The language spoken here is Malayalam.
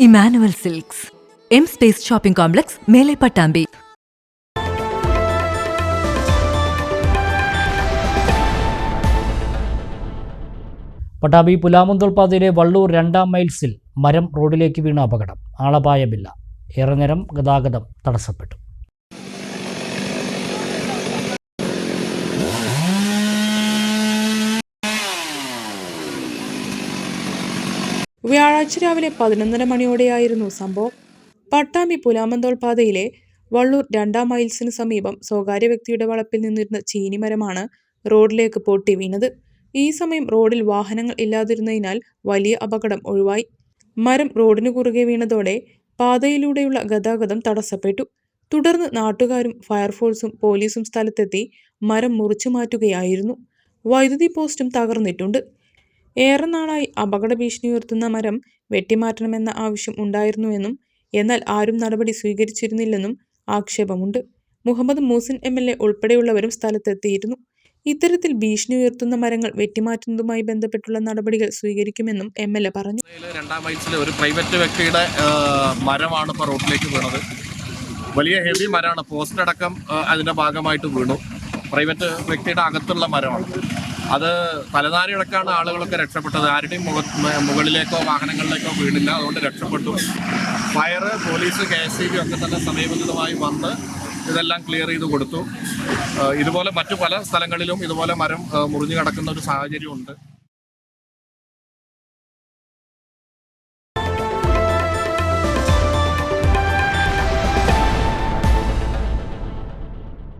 Emmanuel Silks. M space shopping complex മേലെ പട്ടാമ്പി. പട്ടാമ്പി പുലാമന്തോൾ പാതയിലെ വള്ളൂർ രണ്ടാം മൈൽസിൽ മരം റോഡിലേക്ക് വീണ അപകടം. ആളപായമില്ല. ഏറെ നേരം ഗതാഗതം തടസ്സപ്പെട്ടു. വ്യാഴാഴ്ച രാവിലെ പതിനൊന്നര മണിയോടെയായിരുന്നു സംഭവം. പട്ടാമ്പി പുലാമന്തോൾ പാതയിലെ വള്ളൂർ രണ്ടാം മൈൽസിന് സമീപം സ്വകാര്യ വ്യക്തിയുടെ വളപ്പിൽ നിന്നിരുന്ന ചീനിമരമാണ് റോഡിലേക്ക് പൊട്ടി വീണത്. ഈ സമയം റോഡിൽ വാഹനങ്ങൾ ഇല്ലാതിരുന്നതിനാൽ വലിയ അപകടം ഒഴിവായി. മരം റോഡിനു കുറുകെ വീണതോടെ പാതയിലൂടെയുള്ള ഗതാഗതം തടസ്സപ്പെട്ടു. തുടർന്ന് നാട്ടുകാരും ഫയർഫോഴ്സും പോലീസും സ്ഥലത്തെത്തി മരം മുറിച്ചു മാറ്റുകയായിരുന്നു. വൈദ്യുതി പോസ്റ്റും തകർന്നിട്ടുണ്ട്. ഏറെ നാളായി അപകട ഭീഷണി ഉയർത്തുന്ന മരം വെട്ടിമാറ്റണമെന്ന ആവശ്യം ഉണ്ടായിരുന്നുവെന്നും എന്നാൽ ആരും നടപടി സ്വീകരിച്ചിരുന്നില്ലെന്നും ആക്ഷേപമുണ്ട്. Muhammad Muhsin M L A ഉൾപ്പെടെയുള്ളവരും സ്ഥലത്തെത്തിയിരുന്നു. ഇത്തരത്തിൽ ഭീഷണി ഉയർത്തുന്ന മരങ്ങൾ വെട്ടിമാറ്റുന്നതുമായി ബന്ധപ്പെട്ടുള്ള നടപടികൾ സ്വീകരിക്കുമെന്നും എം എൽ എ പറഞ്ഞു. രണ്ടാം മൈൽസിൽ ഒരു പ്രൈവറ്റ് വ്യക്തിയുടെ മരമാണ് ഇപ്പോൾ റോഡിലേക്ക് വീണത്. വലിയ ഹെവി മരമാണ്. പോസ്റ്റ് അടക്കം അതിന്റെ ഭാഗമായിട്ട് വീണു. പ്രൈവറ്റ് വ്യക്തിയുടെ അകത്തുള്ള മരമാണ്. അത് തലനാരിഴക്കാണ് ആളുകളൊക്കെ രക്ഷപ്പെട്ടത്. ആരുടെയും മുഖ മുകളിലേക്കോ വാഹനങ്ങളിലേക്കോ വീണില്ല. അതുകൊണ്ട് രക്ഷപ്പെട്ടു. ഫയർ പോലീസ് കെ എസ് ഒക്കെ തന്നെ സമയബന്ധിതമായി വന്ന് ഇതെല്ലാം ക്ലിയർ ചെയ്ത് കൊടുത്തു. ഇതുപോലെ മറ്റു പല സ്ഥലങ്ങളിലും ഇതുപോലെ മരം മുറിഞ്ഞു കിടക്കുന്ന ഒരു സാഹചര്യമുണ്ട്